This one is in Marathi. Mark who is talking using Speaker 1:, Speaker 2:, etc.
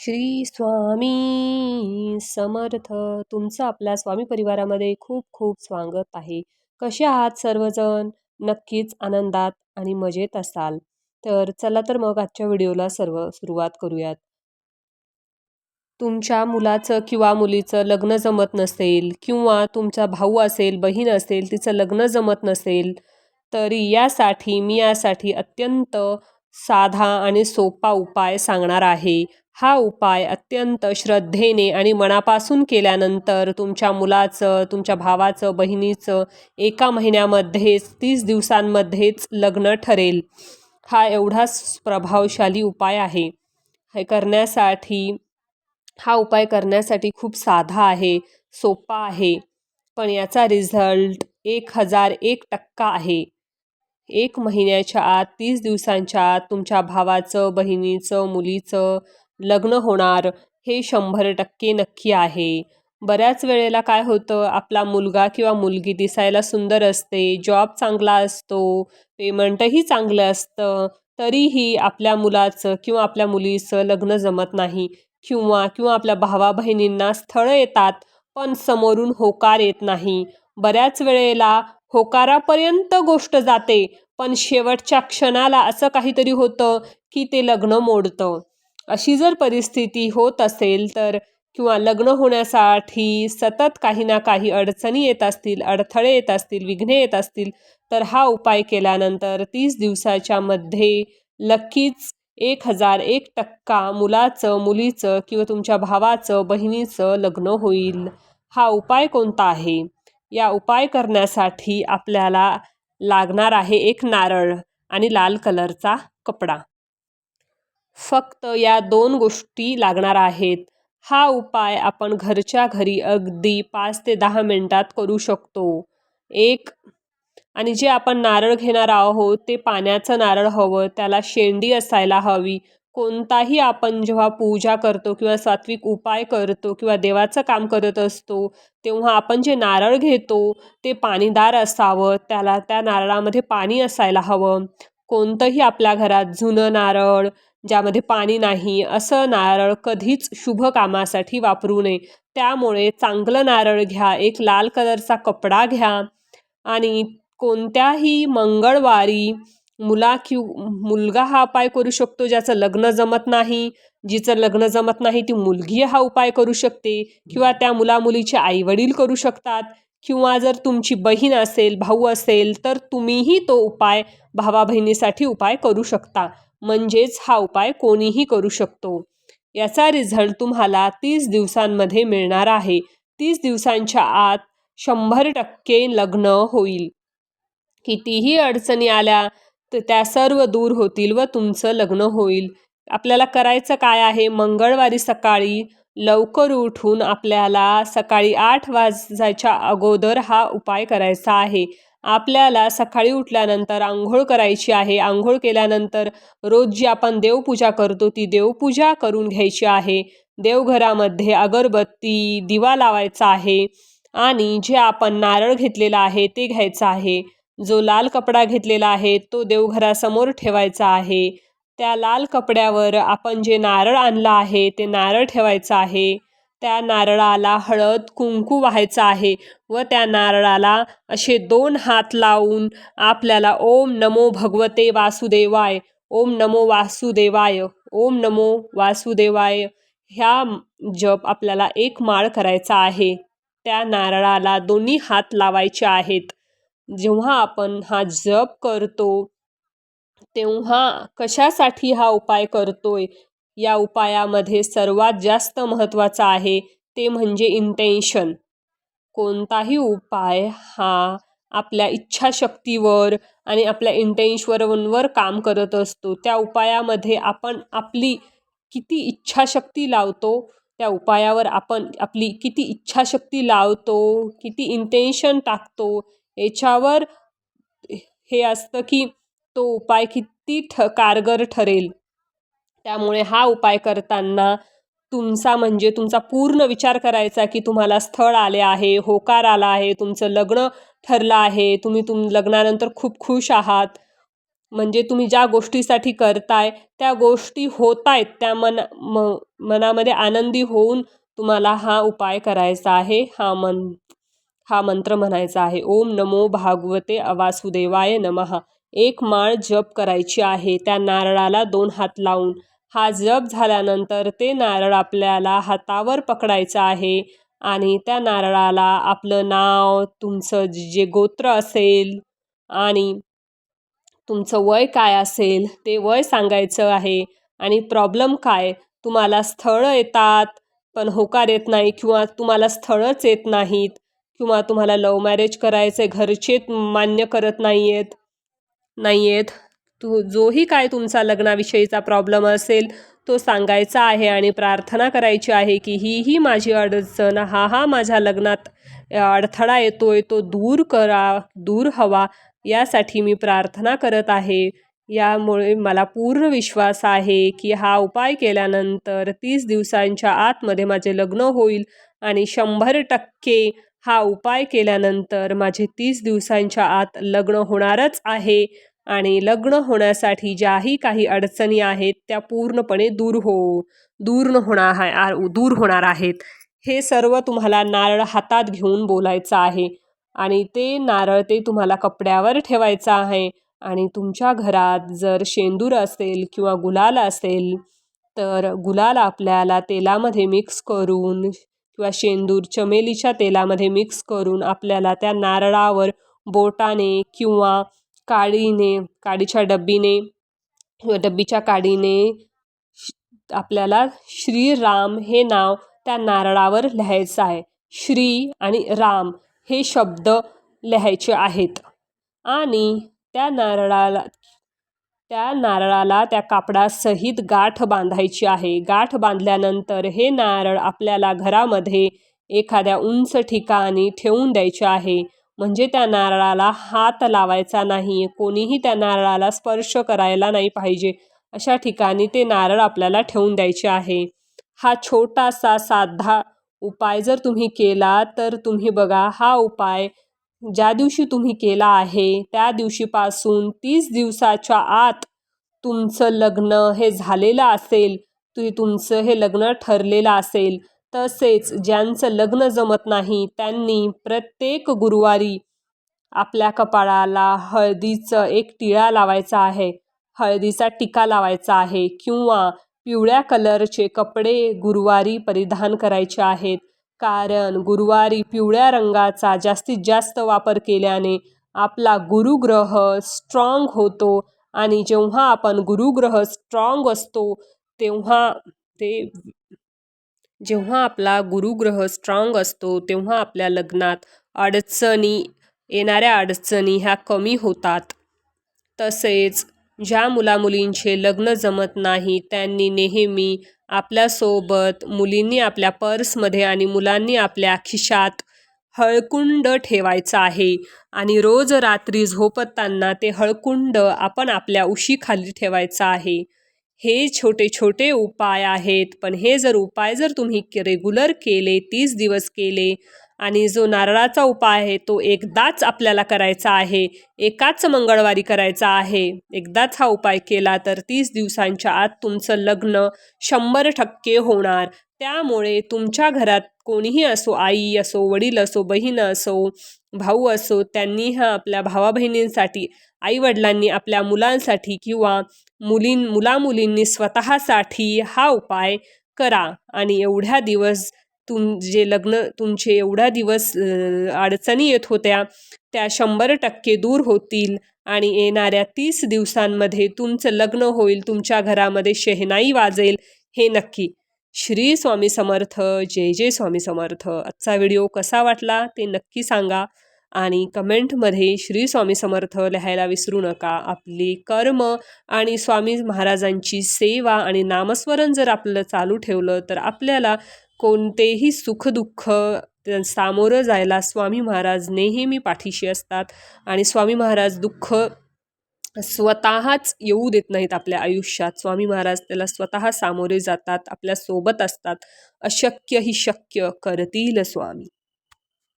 Speaker 1: श्री स्वामी समर्थ. तुमचं आपल्या स्वामी परिवारामध्ये खूप खूप स्वागत आहे. कसे आहात सर्वजण? नक्कीच आनंदात आणि मजेत असाल. तर चला तर मग आजच्या व्हिडिओला सर्व सुरुवात करूयात. तुमच्या मुलाचं किंवा मुलीचं लग्न जमत नसेल किंवा तुमचा भाऊ असेल बहीण असेल तिचं लग्न जमत नसेल तरी यासाठी मी यासाठी अत्यंत साधा आणि सोपा उपाय सांगणार आहे. हा उपाय अत्यंत श्रद्धेने आणि मनापासून केल्यानंतर तुमच्या मुलाचं तुमच्या भावाचं बहिणीचं एका महिन्यामध्येच तीस दिवसांमध्येच लग्न ठरेल. हा एवढाच प्रभावशाली उपाय आहे. हे करण्यासाठी हा उपाय करण्यासाठी खूप साधा आहे सोपा आहे पण याचा रिझल्ट एक हजार एक टक्का आहे. एक महिन्याच्या आत तीस दिवसांच्या आत तुमच्या भावाचं बहिणीचं मुलीचं लग्न होणार हे शंभर टक्के नक्की आहे. बऱ्याच वेळेला काय होतं आपला मुलगा किंवा मुलगी दिसायला सुंदर असते जॉब चांगला असतो पेमेंटही चांगलं असतं तरीही आपल्या मुलाचं किंवा आपल्या मुलीचं लग्न जमत नाही. किंवा किंवा आपल्या भावा बहिणींना स्थळं येतात पण समोरून होकार येत नाही. बऱ्याच वेळेला होकारापर्यंत गोष्ट जाते पण शेवटच्या क्षणाला असं काहीतरी होतं की ते लग्न मोडतं. अशी जर परिस्थिती होत असेल तर किंवा लग्न होण्यासाठी सतत काही ना काही अडचणी येत असतील अडथळे येत असतील विघ्ने येत असतील तर हा उपाय केल्यानंतर तीस दिवसाच्या मध्ये नक्कीच एक हजार एक टक्का मुलाचं मुलीचं किंवा तुमच्या भावाचं बहिणीचं लग्न होईल. हा उपाय कोणता आहे? या उपाय करण्यासाठी आपल्याला लागणार आहे एक नारळ आणि लाल कलरचा कपडा. फक्त या दोन गोष्टी लागणार आहेत. हा उपाय आपण घरच्या घरी अगदी पाच ते दहा मिनटात करू शकतो. एक आणि जे आपण नारळ घेणार आहोत ते पाण्याचं नारळ हवं त्याला शेंडी असायला हवी. कोणताही आपण जेव्हा पूजा करतो किंवा सात्विक उपाय करतो किंवा देवाचं काम करत असतो तेव्हा आपण जे नारळ घेतो ते पाणीदार असावं त्याला त्या नारळामध्ये पाणी असायला हवं. कोणतंही आपल्या घरात जुनं नारळ ज्यामध्ये पाणी नाही असं नारळ कधीच शुभ कामासाठी वापरू नये. त्यामुळे चांगलं नारळ घ्या एक लाल कलरचा कपडा घ्या आणि कोणत्याही मंगळवारी मुला कि मुलगा हा उपाय करू शकतो ज्याचं लग्न जमत नाही. जिचं लग्न जमत नाही ती मुलगी हा उपाय करू शकते किंवा त्या मुलामुलीचे आईवडील करू शकतात किंवा जर तुमची बहीण असेल भाऊ असेल तर तुम्हीही तो उपाय भावा बहिणीसाठी उपाय करू शकता. म्हणजेच हा उपाय कोणीही करू शकतो. याचा रिझल्ट तुम्हाला तीस दिवसांमध्ये मिळणार आहे. तीस दिवसांच्या आत शंभर टक्के लग्न होईल. कितीही अडचणी आल्या तर त्या सर्व दूर होतील व तुमचं लग्न होईल. आपल्याला करायचं काय आहे? मंगळवारी सकाळी लवकर उठून आपल्याला सकाळी आठ वाजायच्या अगोदर हा उपाय करायचा आहे. आपल्याला सकाळी उठल्यानंतर आंघोळ करायची आहे. आंघोळ केल्यानंतर रोज जी आपण देवपूजा करतो ती देवपूजा करून घ्यायची आहे. देवघरामध्ये अगरबत्ती दिवा लावायचा आहे आणि जे आपण नारळ घेतलेला आहे ते घ्यायचं आहे. जो लाल कपडा घेतलेला आहे तो देवघरासमोर ठेवायचा आहे. त्या लाल कपड्यावर आपण जे नारळ आणलं आहे ते नारळ ठेवायचं आहे. त्या नारळाला हळद कुंकू व्हायचं आहे व त्या नारळाला असे दोन हात लावून आपल्याला ओम नमो भगवते वासुदेवाय ओम नमो वासुदेवाय ओम नमो वासुदेवाय ह्या जप आपल्याला एक माळ करायचा आहे. त्या नारळाला दोन्ही हात लावायचे आहेत. जेव्हा आपण हा जप करतो तेव्हा कशासाठी हा उपाय करतोय? या उपायामध्ये सर्वात जास्त महत्त्वाचा आहे ते म्हणजे इंटेन्शन कोणताही उपाय हा आपल्या इच्छाशक्तीवर आणि आपल्या इंटेन्शवरवर काम करत असतो. त्या उपायामध्ये आपण आपली किती इच्छाशक्ती लावतो त्या उपायावर आपण आपली किती इच्छाशक्ती लावतो किती इंटेन्शन टाकतो याच्यावर हे असतं की तो उपाय किती ठ कारगर ठरेल. त्यामुळे हा उपाय करताना तुमचा म्हणजे तुमचा पूर्ण विचार करायचा की तुम्हाला स्थळ आले आहे होकार आला आहे तुमचं लग्न ठरलं आहे तुम्ही तुम लग्नानंतर खूप खुश आहात. म्हणजे तुम्ही ज्या गोष्टीसाठी करताय त्या गोष्टी होत आहेत त्या मन म मनामध्ये आनंदी होऊन तुम्हाला हा उपाय करायचा आहे हा मन हा मंत्र म्हणायचा आहे. ओम नमो भागवते वासुदेवाय नमः. एक माळ जप करायची आहे त्या नारळाला दोन हात लावून. हा जप झाल्यानंतर ते नारळ आपल्याला हातावर पकडायचं आहे आणि त्या नारळाला आपलं नाव तुमचं जे गोत्र असेल आणि तुमचं वय काय असेल ते वय सांगायचं आहे आणि प्रॉब्लेम काय? तुम्हाला स्थळं येतात पण होकार येत नाही किंवा तुम्हाला स्थळंच येत नाहीत किंवा तुम्हाला लव मॅरेज करायचं घरचे मान्य करत नाही आहेत नाही आहेत तू जोही काय तुमचा लग्नाविषयीचा प्रॉब्लेम असेल तो सांगायचा आहे आणि प्रार्थना करायची आहे की ही ही माझी अडचण हा हा माझ्या लग्नात अडथळा येतो आहे तो दूर करा दूर हवा यासाठी मी प्रार्थना करत आहे. यामुळे मला पूर्ण विश्वास आहे की हा उपाय केल्यानंतर तीस दिवसांच्या आतमध्ये माझे लग्न होईल आणि शंभर टक्के हा उपाय केल्यानंतर माझे तीस दिवसांच्या आत लग्न होणारच आहे. आणि लग्न होण्यासाठी ज्याही काही अडचणी आहेत त्या पूर्णपणे दूर हो दूर न होणार आहे दूर होणार आहेत. हे सर्व तुम्हाला नारळ हातात घेऊन बोलायचं आहे आणि ते नारळ ते तुम्हाला कपड्यावर ठेवायचं आहे आणि तुमच्या घरात जर शेंदूर असेल किंवा गुलाल असेल तर गुलाल आपल्याला तेलामध्ये मिक्स करून किंवा शेंदूर चमेलीच्या तेलामध्ये मिक्स करून आपल्याला त्या नारळावर बोटाने किंवा काडीने काडीच्या डब्बीने किंवा डब्बीच्या काडीने आपल्याला श्रीराम हे नाव त्या नारळावर लिहायचं आहे. श्री आणि राम हे शब्द लिहायचे आहेत. आणि त्या नारळाला त्या नारळाला त्या कापडासहित गाठ बांधायची आहे. गाठ बांधल्यानंतर हे नारळ आपल्याला घरामध्ये एखाद्या उंच ठिकाणी ठेवून द्यायचे आहे. म्हणजे त्या नारळाला हात लावायचा नाही. कोणीही त्या नारळाला स्पर्श करायला नाही पाहिजे. अशा ठिकाणी ते नारळ आपल्याला ठेवून द्यायचे आहे. हा छोटासा साधा उपाय जर तुम्ही केला तर तुम्ही बघा हा उपाय ज्या दिवशी तुम्ही केला आहे त्या दिवशीपासून तीस दिवसाच्या आत तुमचं लग्न हे झालेलं असेल तुम्ही तुमचं हे लग्न ठरलेलं असेल तसेच ज्यांचं लग्न जमत नाही त्यांनी प्रत्येक गुरुवारी आपल्या कपाळाला हळदीचं एक टिळा लावायचा आहे. हळदीचा टिका लावायचा आहे किंवा पिवळ्या कलरचे कपडे गुरुवारी परिधान करायचे आहेत. कारण गुरुवारी पिवळ्या रंगाचा जास्तीत जास्त वापर केल्याने आपला गुरुग्रह स्ट्रॉंग होतो आणि जेव्हा आपण गुरुग्रह स्ट्रॉंग असतो तेव्हा ते जेव्हा आपला गुरुग्रह स्ट्रॉंग असतो तेव्हा आपल्या लग्नात अडचणी येणाऱ्या अडचणी ह्या कमी होतात. तसेच ज्या मुलामुलींचे लग्न जमत नाही त्यांनी नेहमी आपल्यासोबत मुलींनी आपल्या पर्समध्ये आणि मुलांनी आपल्या खिशात हळकुंड ठेवायचं आहे आणि रोज रात्री झोपताना ते हळकुंड आपण आपल्या उशीखाली ठेवायचं आहे. हे छोटे छोटे उपाय आहेत. पण हे जर उपाय जर तुम्ही रेग्युलर केले तीस दिवस केले आणि जो नारळाचा उपाय आहे तो एकदाच आपल्याला करायचा आहे एकाच मंगळवारी करायचा आहे एकदाच हा उपाय केला तर तीस दिवसांच्या आत तुमचं लग्न शंभर टक्के होणार. त्यामुळे तुमच्या घरात कोणीही असो आई असो वडील असो बहीण असो भाऊ असो त्यांनी हा आपल्या भावा बहिणींसाठी आईवडिलांनी आपल्या मुलांसाठी किंवा मुलीं मुलामुलींनी स्वतःसाठी हा उपाय करा. आणि एवढ्या दिवस तुम जे लग्न तुमचे एवढ्या दिवस अडचणी येत होत्या त्या शंभर टक्के दूर होतील आणि येणाऱ्या तीस दिवसांमध्ये तुमचं लग्न होईल तुमच्या घरामध्ये शेहनाई वाजेल हे नक्की. श्री स्वामी समर्थ जय जय स्वामी समर्थ. आजचा व्हिडिओ कसा वाटला ते नक्की सांगा आणि कमेंटमध्ये श्री स्वामी समर्थ लिहायला विसरू नका. आपली कर्म आणि स्वामी महाराजांची सेवा आणि नामस्मरण जर आपलं चालू ठेवलं तर आपल्याला कोणतेही सुखदुःख सामोरं जायला स्वामी महाराज नेहमी पाठीशी असतात. आणि स्वामी महाराज दुःख स्वतःच येऊ देत नाहीत आपल्या आयुष्यात. स्वामी महाराज त्याला स्वतः सामोरे जातात आपल्यासोबत असतात. अशक्य ही शक्य करतील स्वामी.